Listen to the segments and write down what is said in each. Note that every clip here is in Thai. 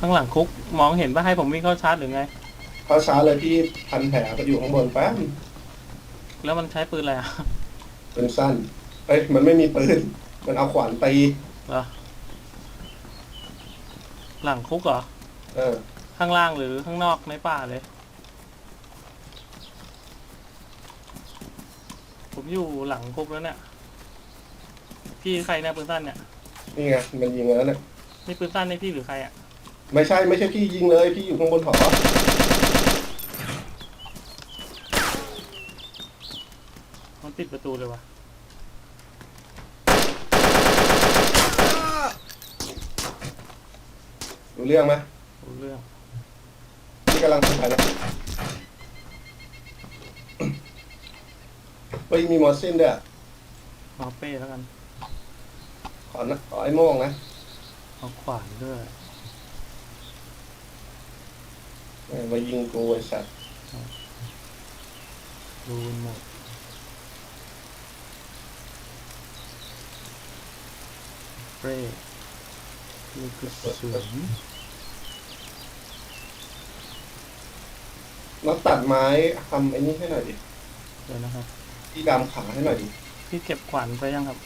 ข้างหลังคุกมองเห็นว่าให้ผมวิ่งเข้าชาร์จหรือไง เข้าช้าเลยพี่พันแผลไปอยู่ข้างบนแป๊บแล้วมันใช้ปืนอะไรอะเป็นสั้นเอ้ยมันไม่มีปืนมันเอาขวานตีเหรอหลังคุกเหรอ เออ ข้างล่างหรือข้างนอกในป่าเลย ผมอยู่หลังคุกแล้วเนี่ย พี่ใครเนี่ยปืนสั้นเนี่ย นี่ไงมันยิงแล้วเนี่ย นี่ปืนสั้นในพี่หรือใครอะ ไม่ใช่ไม่ใช่พี่ยิงเลย พี่อยู่ข้างบนหอมันปิดประตูเลยวะรู้เรื่องไหมรู้เรื่องพี่กำลังทำอะไรนะเฮ้ยมีมอสซินด้วยอะเอาเป้แล้วกันขอนะขอไอ้โม่งนะเอาขวานด้วย เออ มายิงกูไอ้สัตว์รูนหมดเป้ลูกกระสุนมาตัดไม้ทำไอ้นี่ให้หน่อยดิเดี๋ยวนะครับ ที่ดามขาให้หน่อยดิพี่เก็บขวานไปยังครับ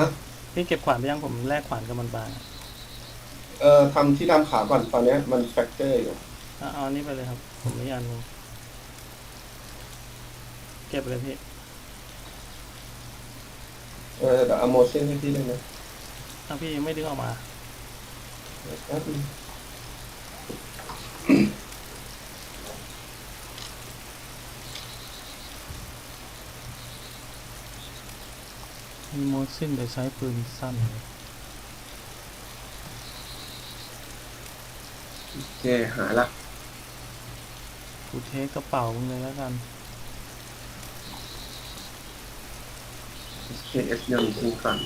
นะพี่เก็บขวานไปยังผมแลกขวานกับมันบาง เอ่อทำที่ดามขาก่อนตอนเนี้ยมันแฟกเจอร์อยู่อะ เอาอันนี้ไปเลยครับ ผมมีอันหนึงเก็บเลยพี่ เออเดี๋ยวเอาโมเซนให้พี่ได้ไหมถ้าพี่ไม่ดึงออกมาแป๊บนึงมีโมซินแต่ใช้ปืนสั้น โอเคหาละ กูเทกระเป๋ามึงเลยแล้วกัน KS ยังทิ้งก่อน